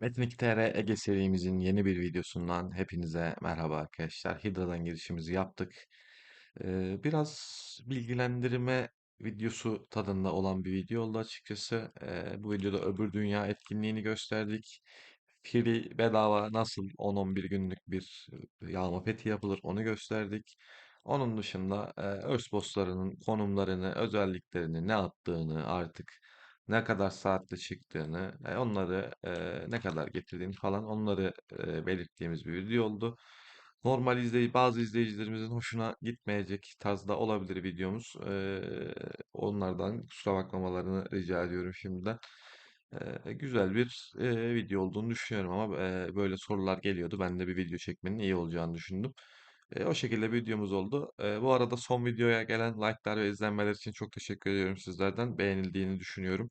Metin 2TR Ege serimizin yeni bir videosundan hepinize merhaba arkadaşlar. Hidra'dan girişimizi yaptık. Biraz bilgilendirme videosu tadında olan bir video oldu açıkçası. Bu videoda Öbür Dünya etkinliğini gösterdik. Free bedava nasıl 10-11 günlük bir yağma peti yapılır onu gösterdik. Onun dışında öz bosslarının konumlarını, özelliklerini, ne attığını artık ne kadar saatte çıktığını, e, onları e, ne kadar getirdiğini falan onları e, belirttiğimiz bir video oldu. Normal izley bazı izleyicilerimizin hoşuna gitmeyecek tarzda olabilir videomuz. E, onlardan kusura bakmamalarını rica ediyorum şimdiden. E, güzel bir e, video olduğunu düşünüyorum ama e, böyle sorular geliyordu. Ben de bir video çekmenin iyi olacağını düşündüm. E, o şekilde bir videomuz oldu. E, bu arada son videoya gelen like'lar ve izlenmeler için çok teşekkür ediyorum sizlerden. Beğenildiğini düşünüyorum.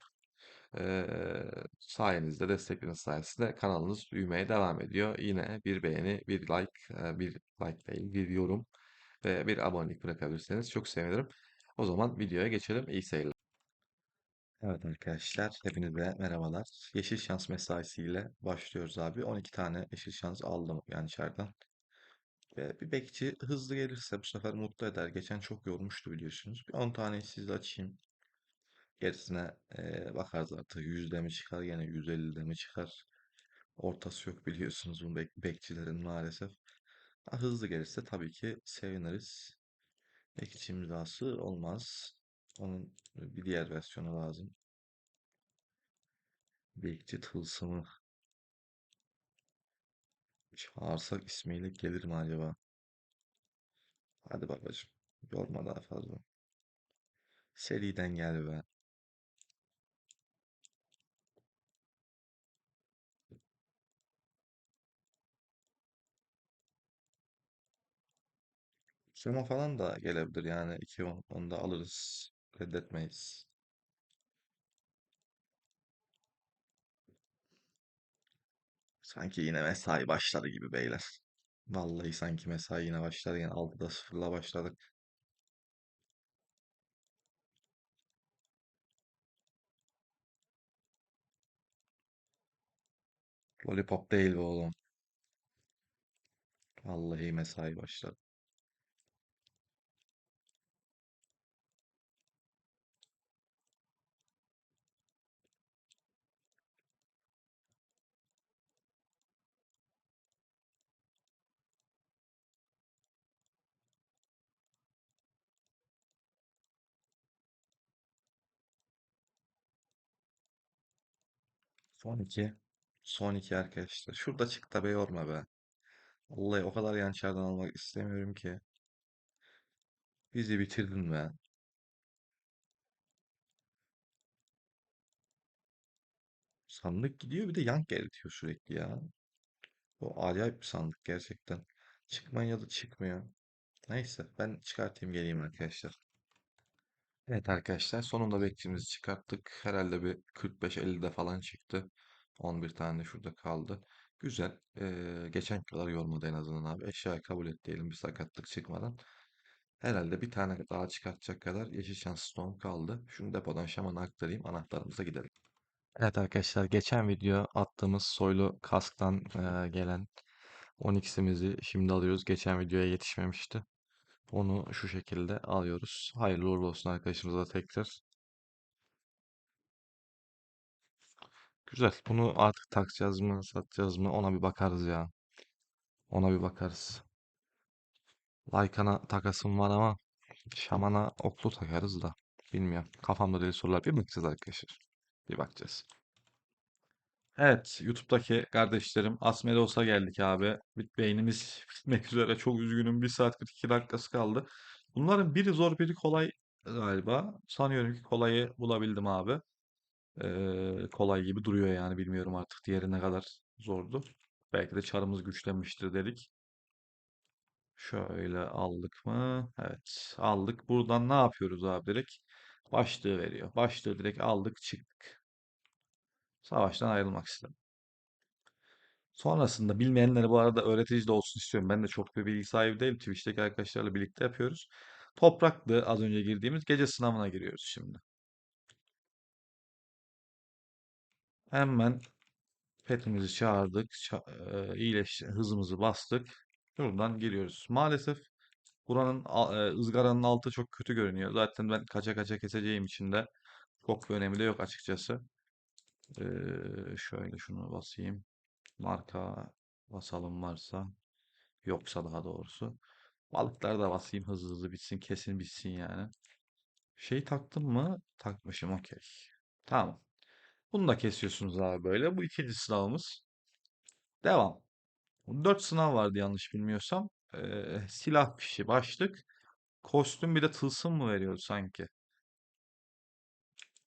Eee, sayenizde, destekleriniz sayesinde kanalımız büyümeye devam ediyor. Yine bir beğeni, bir like, bir like değil, bir yorum ve bir abonelik bırakabilirseniz çok sevinirim. O zaman videoya geçelim. İyi seyirler. Evet arkadaşlar, hepinize merhabalar. Yeşil şans mesaisiyle başlıyoruz abi. 12 tane yeşil şans aldım yani içeriden. Ve bir bekçi hızlı gelirse bu sefer mutlu eder. Geçen çok yormuştu biliyorsunuz. Bir 10 tane size açayım. Gerisine eee, bakarız artık. Yüzde mi çıkar gene 150'de mi çıkar? Ortası yok biliyorsunuz bu bek bekçilerin maalesef. Ha, hızlı gelirse tabii ki seviniriz. Bekçi imzası olmaz. Onun bir diğer versiyonu lazım. Bekçi tılsımı. Çağırsak ismiyle gelir mi acaba? Hadi babacığım. Yorma daha fazla. Seriden gel be. Sema falan da gelebilir yani. 2 onu da alırız. Reddetmeyiz. Sanki yine mesai başladı gibi beyler. Vallahi sanki mesai yine başladı. Yine 6'da 0'la başladık. Lollipop değil bu oğlum. Vallahi mesai başladı. Son iki. Son iki arkadaşlar. Şurada çık da be yorma be. Vallahi o kadar yançerden almak istemiyorum ki. Bizi bitirdin be. Sandık gidiyor bir de yan gelitiyor sürekli ya. O acayip bir sandık gerçekten. Çıkmıyor ya da çıkmıyor. Neyse ben çıkartayım geleyim arkadaşlar. Evet arkadaşlar sonunda bekçimizi çıkarttık. Herhalde bir 45-50'de falan çıktı. 11 tane de şurada kaldı. Güzel. Ee, geçen kadar yormadı en azından abi. Eşya kabul et diyelim bir sakatlık çıkmadan. Herhalde bir tane daha çıkartacak kadar yeşil şans stone kaldı. Şunu depodan şamana aktarayım anahtarımıza gidelim. Evet arkadaşlar geçen video attığımız soylu kasktan e, gelen 10x'imizi şimdi alıyoruz. Geçen videoya yetişmemişti. Onu şu şekilde alıyoruz. Hayırlı uğurlu olsun arkadaşımıza tekrar. Güzel. Bunu artık takacağız mı, satacağız mı ona bir bakarız ya. Ona bir bakarız. Lycan'a takasım var ama Şaman'a oklu takarız da. Bilmiyorum. Kafamda deli sorular. Bir bakacağız arkadaşlar. Bir bakacağız. Evet, YouTube'daki kardeşlerim Asmedos'a geldik abi. Beynimiz bitmek üzere. Çok üzgünüm. Bir saat 42 dakikası kaldı. Bunların biri zor biri kolay galiba. Sanıyorum ki kolayı bulabildim abi. Ee, kolay gibi duruyor yani bilmiyorum artık diğeri ne kadar zordu. Belki de çarımız güçlenmiştir dedik. Şöyle aldık mı? Evet aldık. Buradan ne yapıyoruz abi direkt? Başlığı veriyor. Başlığı direkt aldık çıktık. Savaştan ayrılmak istedim. Sonrasında bilmeyenlere bu arada öğretici de olsun istiyorum. Ben de çok bir bilgi sahibi değilim. Twitch'teki arkadaşlarla birlikte yapıyoruz. Topraklı az önce girdiğimiz gece sınavına giriyoruz şimdi. Hemen Petimizi çağırdık. Ça- e, iyileş hızımızı bastık. Şuradan giriyoruz. Maalesef buranın e, ızgaranın altı çok kötü görünüyor. Zaten ben kaça kaça keseceğim için de çok bir önemi de yok açıkçası. Şöyle şunu basayım. Marka basalım varsa. Yoksa daha doğrusu. Balıkları da basayım hızlı hızlı bitsin. Kesin bitsin yani. Şey taktım mı? Takmışım okey. Tamam. Bunu da kesiyorsunuz abi böyle. Bu ikinci sınavımız. Devam. Dört sınav vardı yanlış bilmiyorsam. Ee, silah fişi, başlık, kostüm bir de tılsım mı veriyordu sanki?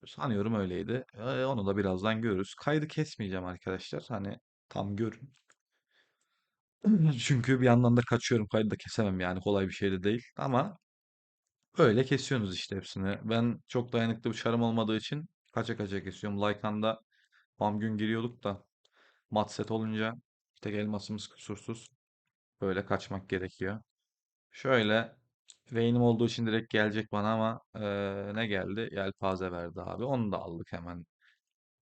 Sanıyorum öyleydi. Ee, onu da birazdan görürüz. Kaydı kesmeyeceğim arkadaşlar. Hani tam görün. Çünkü bir yandan da kaçıyorum. Kaydı da kesemem yani. Kolay bir şey de değil. Ama öyle kesiyorsunuz işte hepsini. Ben çok dayanıklı bir çarım olmadığı için kaça kaça kesiyorum. Lycan'da bam gün giriyorduk da mat set olunca tek elmasımız kusursuz. Böyle kaçmak gerekiyor. Şöyle Vayne'im olduğu için direkt gelecek bana ama eee, ne geldi? Yelpaze verdi abi. Onu da aldık hemen.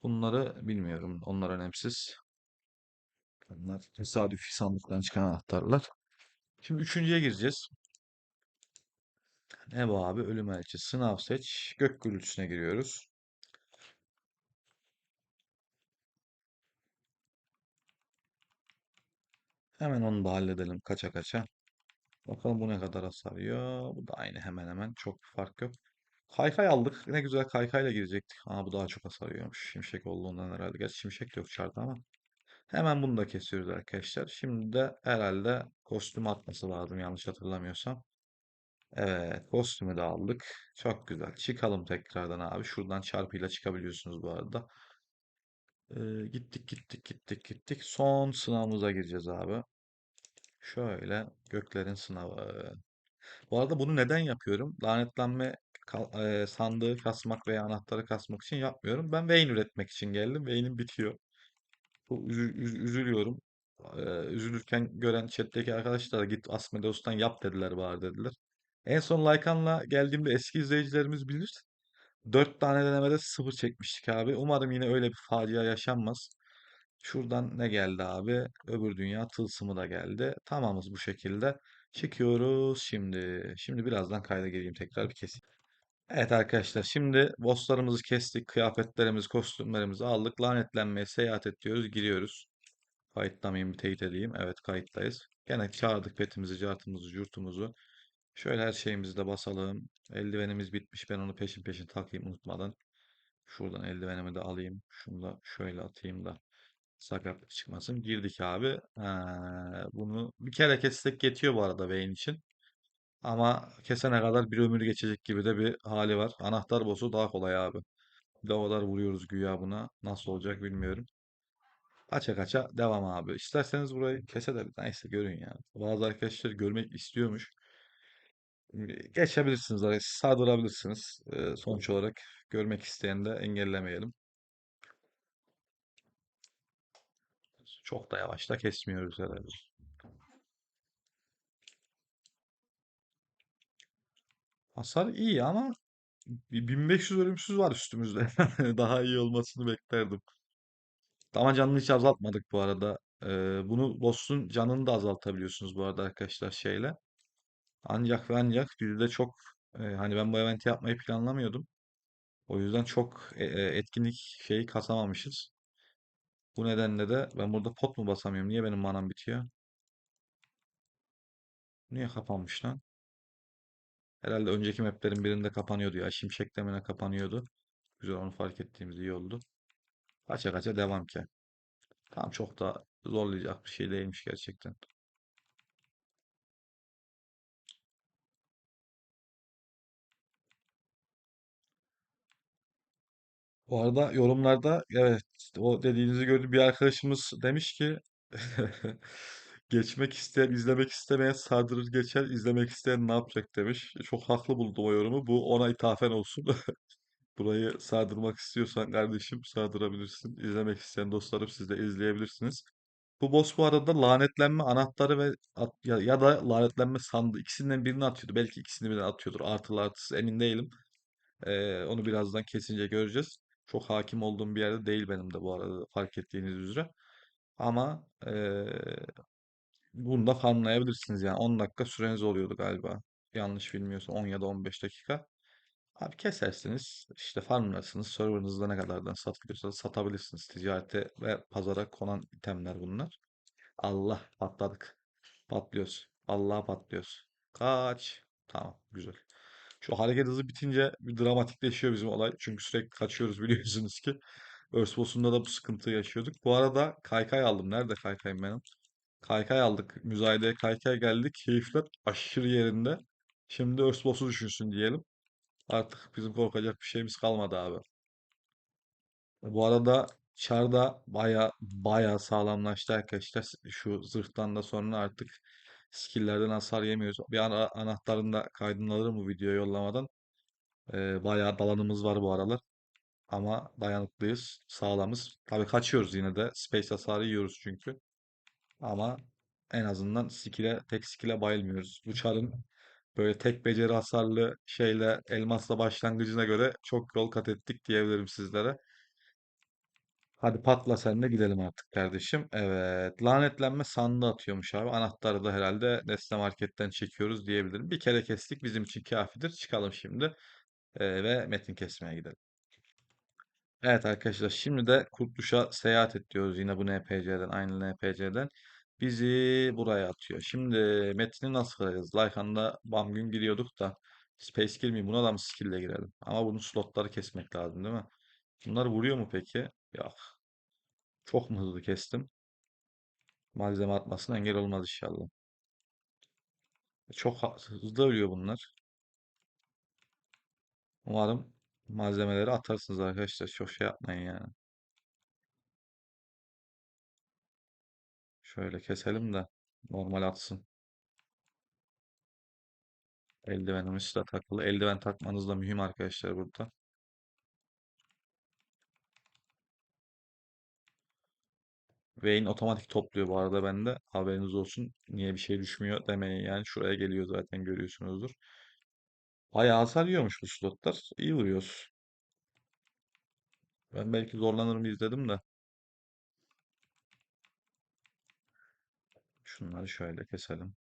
Bunları bilmiyorum. Onlar önemsiz. Bunlar tesadüfi sandıktan çıkan anahtarlar. Şimdi üçüncüye gireceğiz. Ne bu abi? Ölüm elçi. Sınav seç. Gök gürültüsüne giriyoruz. Hemen onu da halledelim kaça kaça. Bakalım bu ne kadar hasar yiyor. Bu da aynı hemen hemen. Çok bir fark yok. Kaykay aldık. Ne güzel kaykayla girecektik. Aa bu daha çok hasar yiyormuş. Şimşek olduğundan herhalde. Gerçi şimşek yok çarda ama. Hemen bunu da kesiyoruz arkadaşlar. Şimdi de herhalde kostüm atması lazım yanlış hatırlamıyorsam. Evet kostümü de aldık. Çok güzel. Çıkalım tekrardan abi. Şuradan çarpıyla çıkabiliyorsunuz bu arada. Ee, gittik gittik gittik gittik. Son sınavımıza gireceğiz abi. Şöyle göklerin sınavı. Bu arada bunu neden yapıyorum? Lanetlenme kal- e, sandığı kasmak veya anahtarı kasmak için yapmıyorum. Ben Vayne üretmek için geldim. Vayne'im bitiyor. Bu üzü- üz- üzülüyorum. Ee, üzülürken gören chat'teki arkadaşlar da git Asmodeus'tan yap dediler bari dediler. En son Lycan'la geldiğimde eski izleyicilerimiz bilir. Dört tane denemede sıfır çekmiştik abi. Umarım yine öyle bir facia yaşanmaz. Şuradan ne geldi abi? Öbür dünya tılsımı da geldi. Tamamız bu şekilde. Çıkıyoruz şimdi. Şimdi birazdan kayda gireyim tekrar bir keseyim. Evet arkadaşlar şimdi bosslarımızı kestik. Kıyafetlerimizi, kostümlerimizi aldık. Lanetlenmeye seyahat et diyoruz. Giriyoruz. Kayıtlamayayım bir teyit edeyim. Evet kayıttayız. Gene çağırdık petimizi, cartımızı, curtumuzu. Şöyle her şeyimizi de basalım. Eldivenimiz bitmiş. Ben onu peşin peşin takayım unutmadan. Şuradan eldivenimi de alayım. Şunu da şöyle atayım da sakatlık çıkmasın. Girdik abi. Ha, bunu bir kere kessek yetiyor bu arada Vayne için. Ama kesene kadar bir ömür geçecek gibi de bir hali var. Anahtar boss'u daha kolay abi. De kadar vuruyoruz güya buna. Nasıl olacak bilmiyorum. Kaça kaça devam abi. İsterseniz burayı keselim. Neyse görün ya. Bazı arkadaşlar görmek istiyormuş. Geçebilirsiniz. Ee, sonuç olarak görmek isteyen de engellemeyelim. Çok da yavaş da kesmiyoruz herhalde. Hasar iyi ama bir 1500 ölümsüz var üstümüzde. Daha iyi olmasını beklerdim. Ama canını hiç azaltmadık bu arada. Ee, bunu boss'un canını da azaltabiliyorsunuz bu arada arkadaşlar şeyle. Ancak ve ancak bizde çok e, hani ben bu eventi yapmayı planlamıyordum. O yüzden çok e, e, etkinlik şeyi kasamamışız. Bu nedenle de ben burada pot mu basamıyorum? Niye benim manam bitiyor? Niye kapanmış lan? Herhalde önceki maplerin birinde kapanıyordu ya. Şimşek demine kapanıyordu. Güzel onu fark ettiğimiz iyi oldu. Kaça kaça devam ki. Tamam çok da zorlayacak bir şey değilmiş gerçekten. Bu arada yorumlarda evet o dediğinizi gördüm bir arkadaşımız demiş ki geçmek isteyen izlemek istemeyen sardırır geçer izlemek isteyen ne yapacak demiş. Çok haklı buldum o yorumu. Bu ona ithafen olsun. Burayı sardırmak istiyorsan kardeşim sardırabilirsin. İzlemek isteyen dostlarım siz de izleyebilirsiniz. Bu boss bu arada lanetlenme anahtarı ve at- ya, ya da lanetlenme sandığı ikisinden birini atıyordu. Belki ikisini birden atıyordur. Artılı artısı emin değilim. Ee, onu birazdan kesince göreceğiz. Çok hakim olduğum bir yerde değil benim de bu arada fark ettiğiniz üzere. Ama e, bunu da farmlayabilirsiniz yani. 10 dakika süreniz oluyordu galiba. Yanlış bilmiyorsam 10 ya da 15 dakika. Abi kesersiniz, işte farmlarsınız. Serverınızda ne kadardan satılıyorsa satabilirsiniz. Ticarete ve pazara konan itemler bunlar. Allah patladık. Patlıyoruz. Allah'a patlıyoruz. Kaç. Tamam güzel. Şu hareket hızı bitince bir dramatikleşiyor bizim olay. Çünkü sürekli kaçıyoruz biliyorsunuz ki. Earth Boss'unda da bu sıkıntıyı yaşıyorduk. Bu arada kaykay aldım. Nerede kaykayım benim? Kaykay aldık. Müzayedeye kaykay geldik. Keyifler aşırı yerinde. Şimdi Earth Boss'u düşünsün diyelim. Artık bizim korkacak bir şeyimiz kalmadı abi. Bu arada çar baya baya sağlamlaştı arkadaşlar. Şu zırhtan da sonra artık skill'lerden hasar yemiyoruz. Bir ara anahtarını da kaydını alırım bu videoya yollamadan. Ee, bayağı dalanımız var bu aralar. Ama dayanıklıyız, sağlamız. Tabii kaçıyoruz yine de. Space hasarı yiyoruz çünkü. Ama en azından skill'e, tek skill'e bayılmıyoruz. Bu çarın böyle tek beceri hasarlı şeyle elmasla başlangıcına göre çok yol kat ettik diyebilirim sizlere. Hadi patla sen de gidelim artık kardeşim. Evet. Lanetlenme sandığı atıyormuş abi. Anahtarı da herhalde Nesne Market'ten çekiyoruz diyebilirim. Bir kere kestik bizim için kafidir. Çıkalım şimdi. Ee, ve metin kesmeye gidelim. Evet arkadaşlar şimdi de Kurtuluş'a seyahat et diyoruz yine bu NPC'den aynı NPC'den. Bizi buraya atıyor. Şimdi metni nasıl kıracağız? Lycan'da bam gün giriyorduk da Space girmeyeyim buna da mı skill ile girelim? Ama bunun slotları kesmek lazım değil mi? Bunlar vuruyor mu peki? Yok. Çok mu hızlı kestim? Malzeme atmasına engel olmaz inşallah. Çok ha- hızlı ölüyor bunlar. Umarım malzemeleri atarsınız arkadaşlar. Çok şey yapmayın yani. Şöyle keselim de normal atsın. Eldivenimiz de takılı. Eldiven takmanız da mühim arkadaşlar burada. Vayne otomatik topluyor bu arada bende. Haberiniz olsun. Niye bir şey düşmüyor demeyin yani. Şuraya geliyor zaten görüyorsunuzdur. Bayağı hasar yiyormuş bu slotlar. İyi vuruyoruz. Ben belki zorlanırım izledim de. Şunları şöyle keselim.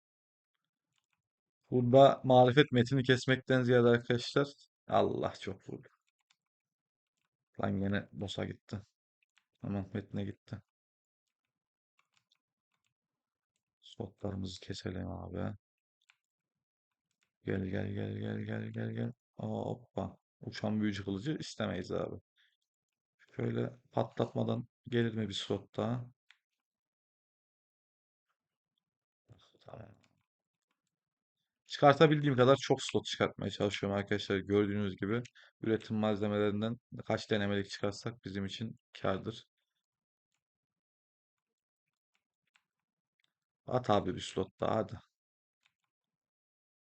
Burada marifet metini kesmekten ziyade arkadaşlar Allah çok vurdu. Lan gene boss'a gitti. Tamam metne gitti. Slotlarımızı keselim abi. Gel gel gel gel gel gel gel. Hoppa. Uçan büyücü kılıcı istemeyiz abi. Şöyle patlatmadan gelir mi bir slot daha? Tamam. Çıkartabildiğim kadar çok slot çıkartmaya çalışıyorum arkadaşlar. Gördüğünüz gibi üretim malzemelerinden kaç denemelik çıkarsak bizim için kârdır. At abi bir slot daha hadi.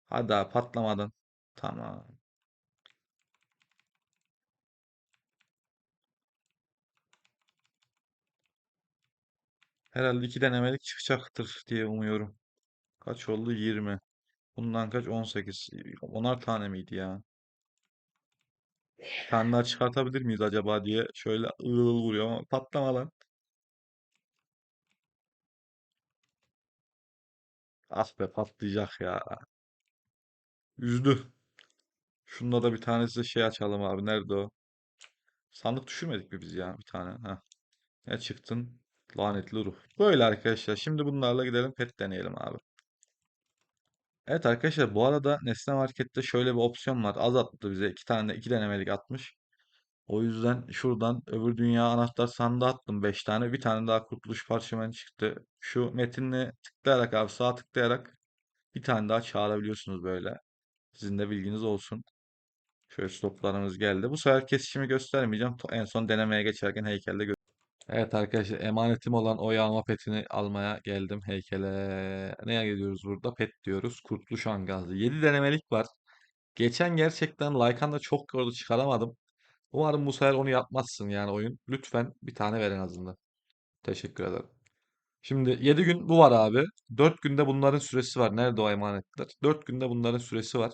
Hadi abi patlamadan. Tamam. Herhalde iki denemelik çıkacaktır diye umuyorum. Kaç oldu? 20. Bundan kaç? 18. Onar tane miydi ya? Bir tane daha çıkartabilir miyiz acaba diye şöyle ığıl vuruyor ama patlama lan. Ah be patlayacak ya. Üzdü. Şunda da bir tanesi de şey açalım abi. Nerede o? Sandık düşürmedik mi biz ya? Bir tane. Heh. Ne çıktın? Lanetli ruh. Böyle arkadaşlar. Şimdi bunlarla gidelim pet deneyelim abi. Evet arkadaşlar bu arada Nesne Market'te şöyle bir opsiyon var. Az attı bize. iki tane iki denemelik atmış. O yüzden şuradan öbür dünya anahtar sandığı attım 5 tane. Bir tane daha kurtuluş parşömeni çıktı. Şu metinle tıklayarak abi sağ tıklayarak bir tane daha çağırabiliyorsunuz böyle. Sizin de bilginiz olsun. Şöyle stoplarımız geldi. Bu sefer kesişimi göstermeyeceğim. En son denemeye geçerken heykelde gö- Evet arkadaşlar emanetim olan o yağma petini almaya geldim heykele. Neye gidiyoruz burada? Pet diyoruz. Kurtuluş Angazı. 7 denemelik var. Geçen gerçekten Lycan'da çok gördü çıkaramadım. Umarım bu sefer onu yapmazsın yani oyun. Lütfen bir tane ver en azından. Teşekkür ederim. Şimdi 7 gün bu var abi. 4 günde bunların süresi var. Nerede o emanetler? 4 günde bunların süresi var.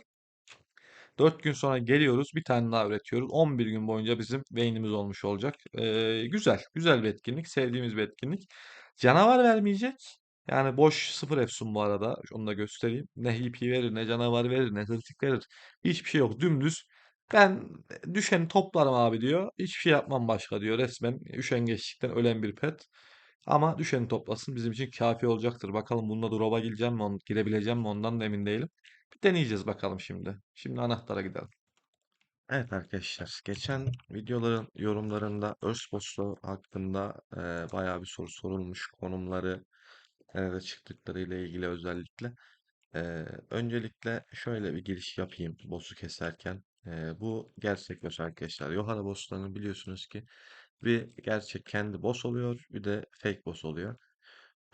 4 gün sonra geliyoruz. Bir tane daha üretiyoruz. 11 gün boyunca bizim beynimiz olmuş olacak. Ee, güzel. Güzel bir etkinlik. Sevdiğimiz bir etkinlik. Canavar vermeyecek. Yani boş sıfır efsun bu arada. Onu da göstereyim. Ne HP verir, ne canavar verir, ne kritik verir. Hiçbir şey yok. Dümdüz. Ben düşeni toplarım abi diyor. Hiçbir şey yapmam başka diyor. Resmen üşengeçlikten ölen bir pet. Ama düşeni toplasın bizim için kafi olacaktır. Bakalım bunda drop'a gireceğim mi, girebileceğim mi ondan da emin değilim. Bir deneyeceğiz bakalım şimdi. Şimdi anahtara gidelim. Evet arkadaşlar, geçen videoların yorumlarında Özposta hakkında e, bayağı bir soru sorulmuş. Konumları, nerede çıktıkları ile ilgili özellikle. E, öncelikle şöyle bir giriş yapayım boss'u keserken. E, bu gerçek boss arkadaşlar. Yohara boss'larını biliyorsunuz ki bir gerçek kendi boss oluyor, bir de fake boss oluyor.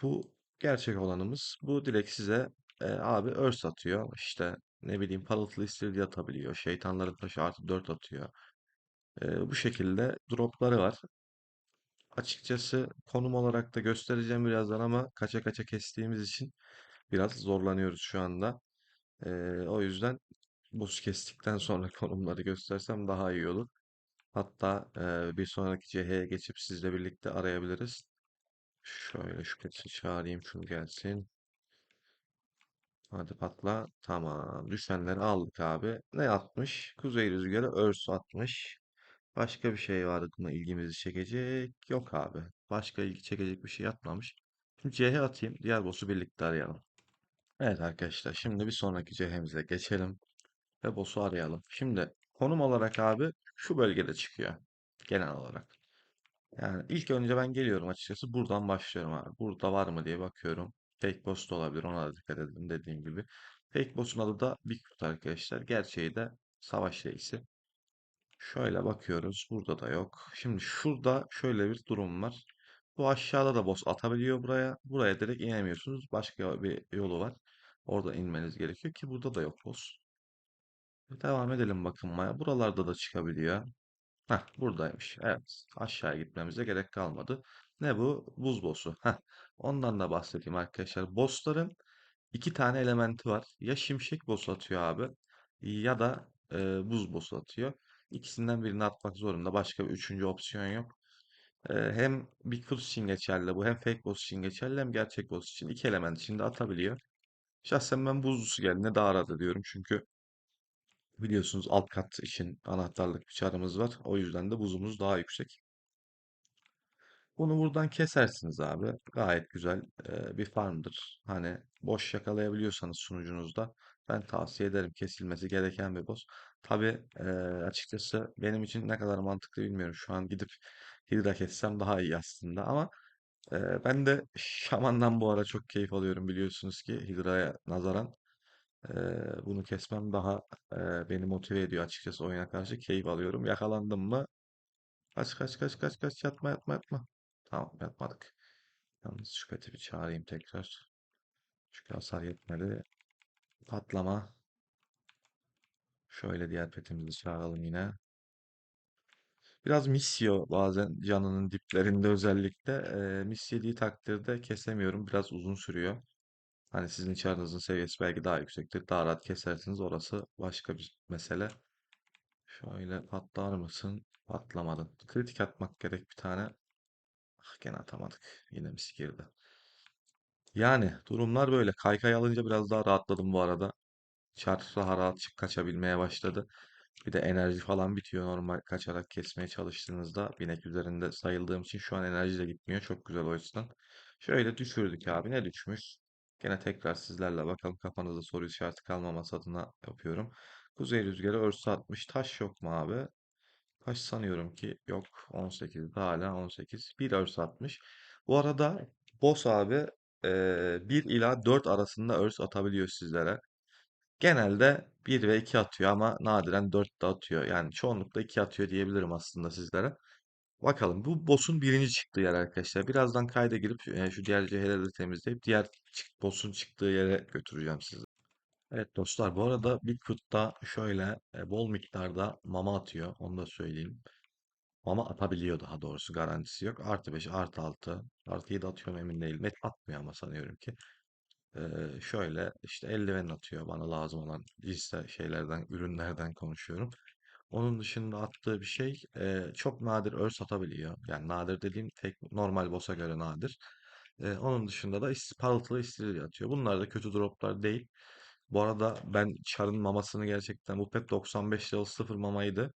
Bu gerçek olanımız. Bu direkt size e, abi örs atıyor. İşte ne bileyim parıltılı istiridye atabiliyor. Şeytanların taşı artı 4 atıyor. E, bu şekilde dropları var. Açıkçası konum olarak da göstereceğim birazdan ama kaça kaça kestiğimiz için biraz zorlanıyoruz şu anda. E, o yüzden buz kestikten sonra konumları göstersem daha iyi olur. Hatta e, bir sonraki CH'ye geçip sizle birlikte arayabiliriz. Şöyle şu keçi çağırayım şunu gelsin. Hadi patla. Tamam. Düşenleri aldık abi. Ne atmış? Kuzey rüzgarı örs atmış. Başka bir şey var mı ilgimizi çekecek? Yok abi. Başka ilgi çekecek bir şey atmamış. Şimdi CH atayım. Diğer boss'u birlikte arayalım. Evet arkadaşlar. Şimdi bir sonraki CH'mize geçelim. Ve boss'u arayalım. Şimdi konum olarak abi şu bölgede çıkıyor. Genel olarak. Yani ilk önce ben geliyorum açıkçası. Buradan başlıyorum abi. Burada var mı diye bakıyorum. Fake boss da olabilir. Ona da dikkat edin dediğim gibi. Fake boss'un adı da Bigfoot arkadaşlar. Gerçeği de Savaş Reisi. Şöyle bakıyoruz. Burada da yok. Şimdi şurada şöyle bir durum var. Bu aşağıda da boss atabiliyor buraya. Buraya direkt inemiyorsunuz. Başka bir yolu var. Orada inmeniz gerekiyor ki burada da yok boss. Devam edelim bakınmaya. Buralarda da çıkabiliyor. Heh, buradaymış. Evet. Aşağıya gitmemize gerek kalmadı. Ne bu? Buz boss'u. Heh. Ondan da bahsedeyim arkadaşlar. Boss'ların iki tane elementi var. Ya şimşek boss atıyor abi ya da e, buz boss atıyor. İkisinden birini atmak zorunda. Başka bir üçüncü opsiyon yok. E, hem Bigfoot için geçerli bu. Hem fake boss için geçerli hem gerçek boss için. iki element içinde atabiliyor. Şahsen ben buzlusu geldiğinde daha rahat ediyorum. Çünkü biliyorsunuz alt kat için anahtarlık bir çarımız var. O yüzden de buzumuz daha yüksek. Bunu buradan kesersiniz abi. Gayet güzel bir farmdır. Hani boş yakalayabiliyorsanız sunucunuzda ben tavsiye ederim kesilmesi gereken bir boss. Tabii e, açıkçası benim için ne kadar mantıklı bilmiyorum. Şu an gidip Hydra kessem daha iyi aslında ama ben de Şaman'dan bu ara çok keyif alıyorum biliyorsunuz ki Hydra'ya nazaran. Bunu kesmem daha e, beni motive ediyor açıkçası oyuna karşı keyif alıyorum. Yakalandım mı Kaç kaç kaç kaç kaç yatma yatma yatma. Tamam yatmadık. Yalnız şu bir çağırayım tekrar. Çünkü hasar yetmedi. Patlama. Şöyle diğer petimizi çağıralım yine. Biraz misyo bazen canının diplerinde özellikle. E, mis yediği takdirde kesemiyorum. Biraz uzun sürüyor. Hani sizin çarınızın seviyesi belki daha yüksektir. Daha rahat kesersiniz. Orası başka bir mesele. Şöyle patlar mısın? Patlamadın. Kritik atmak gerek bir tane. Ah, gene atamadık. Yine mis girdi. Yani durumlar böyle. Kaykay alınca biraz daha rahatladım bu arada. Çar daha rahat çık kaçabilmeye başladı. Bir de enerji falan bitiyor normal kaçarak kesmeye çalıştığınızda. Binek üzerinde sayıldığım için şu an enerji de gitmiyor. Çok güzel o yüzden. Şöyle düşürdük abi. Ne düşmüş? Gene tekrar sizlerle bakalım kafanızda soru işareti kalmaması adına yapıyorum. Kuzey rüzgarı örtü atmış. Taş yok mu abi? Taş sanıyorum ki yok. 18 daha hala 18. Bir örs atmış. Bu arada boss abi eee 1 ila 4 arasında örs atabiliyor sizlere. Genelde 1 ve 2 atıyor ama nadiren 4 de atıyor. Yani çoğunlukla 2 atıyor diyebilirim aslında sizlere. Bakalım bu boss'un birinci çıktığı yer arkadaşlar. Birazdan kayda girip e, şu diğer de temizleyip diğer çık- boss'un çıktığı yere götüreceğim sizi. Evet dostlar bu arada Bigfoot'ta şöyle e, bol miktarda mama atıyor. Onu da söyleyeyim. Ama atabiliyor daha doğrusu garantisi yok. Artı 5, artı 6, artı 7 atıyor mu emin değilim. Net atmıyor ama sanıyorum ki. Ee, şöyle işte eldiven atıyor bana lazım olan liste şeylerden, ürünlerden konuşuyorum. Onun dışında attığı bir şey e, çok nadir örs atabiliyor. Yani nadir dediğim tek normal boss'a göre nadir. Ee, onun dışında da is- parıltılı istiridye atıyor. Bunlar da kötü droplar değil. Bu arada ben Char'ın mamasını gerçekten bu pet 95 level 0 mamaydı.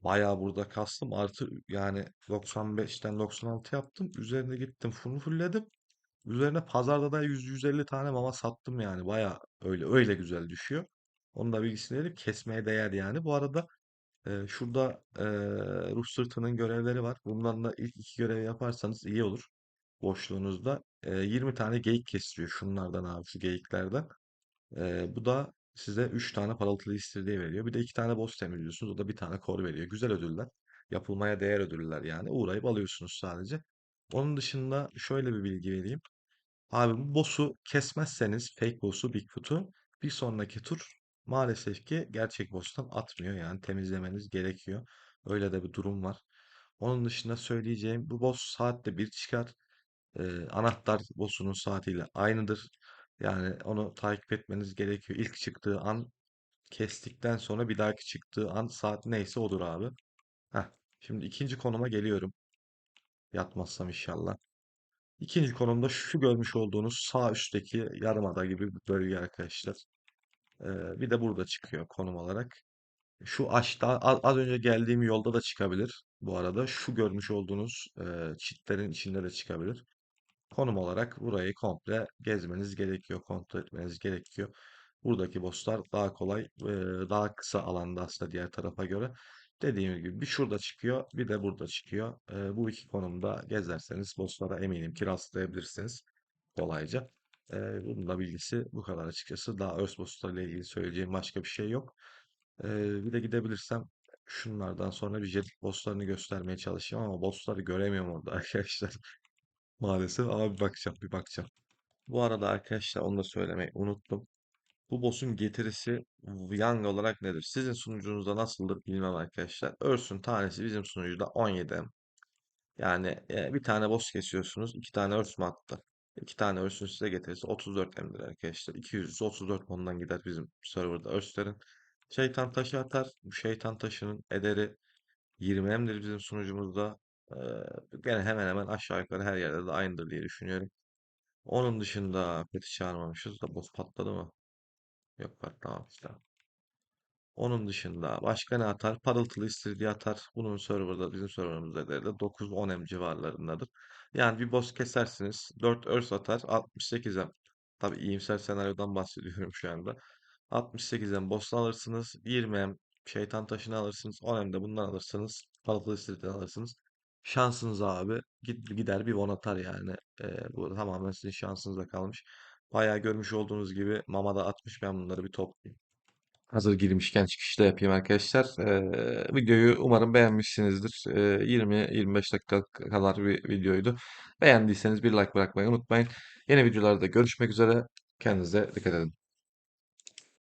Bayağı burada kastım. Artı yani 95'ten 96 yaptım. Üzerine gittim full fullledim. Üzerine pazarda da 100-150 tane mama sattım yani. Bayağı öyle öyle güzel düşüyor. Onun da bilgisini verip kesmeye değer yani. Bu arada e, şurada e, ruh sırtının görevleri var. Bundan da ilk iki görevi yaparsanız iyi olur. Boşluğunuzda. E, 20 tane geyik kestiriyor şunlardan abi şu geyiklerden. E, bu da size 3 tane parıltılı istiridye veriyor. Bir de 2 tane boss temizliyorsunuz. O da bir tane kor veriyor. Güzel ödüller. Yapılmaya değer ödüller yani. Uğrayıp alıyorsunuz sadece. Onun dışında şöyle bir bilgi vereyim. Abi bu boss'u kesmezseniz fake boss'u Bigfoot'u bir sonraki tur maalesef ki gerçek boss'tan atmıyor yani temizlemeniz gerekiyor. Öyle de bir durum var. Onun dışında söyleyeceğim bu boss saatte bir çıkar. Ee, anahtar boss'unun saatiyle aynıdır. Yani onu takip etmeniz gerekiyor. İlk çıktığı an kestikten sonra bir dahaki çıktığı an saat neyse odur abi. Heh, şimdi ikinci konuma geliyorum. Yatmazsam inşallah. İkinci konumda şu görmüş olduğunuz sağ üstteki yarımada gibi bir bölge arkadaşlar. Bir de burada çıkıyor konum olarak. Şu aşağı az, önce geldiğim yolda da çıkabilir. Bu arada şu görmüş olduğunuz çitlerin içinde de çıkabilir. Konum olarak burayı komple gezmeniz gerekiyor, kontrol etmeniz gerekiyor. Buradaki bosslar daha kolay, daha kısa alanda aslında diğer tarafa göre. Dediğim gibi bir şurada çıkıyor, bir de burada çıkıyor. Bu iki konumda gezerseniz bosslara eminim ki rastlayabilirsiniz kolayca. E, bunun da bilgisi bu kadar açıkçası. Daha Earth bosslarıyla ilgili söyleyeceğim başka bir şey yok. E, bir de gidebilirsem şunlardan sonra bir jet bosslarını göstermeye çalışayım ama bossları göremiyorum orada arkadaşlar. Maalesef ama bir bakacağım, bir bakacağım. Bu arada arkadaşlar onu da söylemeyi unuttum. Bu boss'un getirisi Yang olarak nedir? Sizin sunucunuzda nasıldır bilmem arkadaşlar. Örsün tanesi bizim sunucuda 17. Yani bir tane boss kesiyorsunuz. iki tane örs mü attı? İki tane örsün size getirisi 34 M'dir arkadaşlar. 200 34 ondan gider bizim serverda örslerin. Şeytan taşı atar. Bu şeytan taşının ederi 20 M'dir bizim sunucumuzda. Ee, gene hemen hemen aşağı yukarı her yerde de aynıdır diye düşünüyorum. Onun dışında peti çağırmamışız da boss patladı mı? Yok patlamamış da. Onun dışında başka ne atar? Parıltılı istiridye atar. Bunun serverda bizim serverımızda de 9-10 M civarlarındadır. Yani bir boss kesersiniz. 4 örs atar. 68 M. Tabii iyimser senaryodan bahsediyorum şu anda. 68 M boss alırsınız. 20 M şeytan taşını alırsınız. 10 M de bundan alırsınız. Parıltılı istiridye alırsınız. Şansınız abi. Gider bir won atar yani. Ee, bu tamamen sizin şansınıza kalmış. Bayağı görmüş olduğunuz gibi Mama'da atmış ben bunları bir toplayayım. Hazır girmişken çıkışta yapayım arkadaşlar. Ee, videoyu umarım beğenmişsinizdir. Ee, 20-25 dakika kadar bir videoydu. Beğendiyseniz bir like bırakmayı unutmayın. Yeni videolarda görüşmek üzere. Kendinize dikkat edin.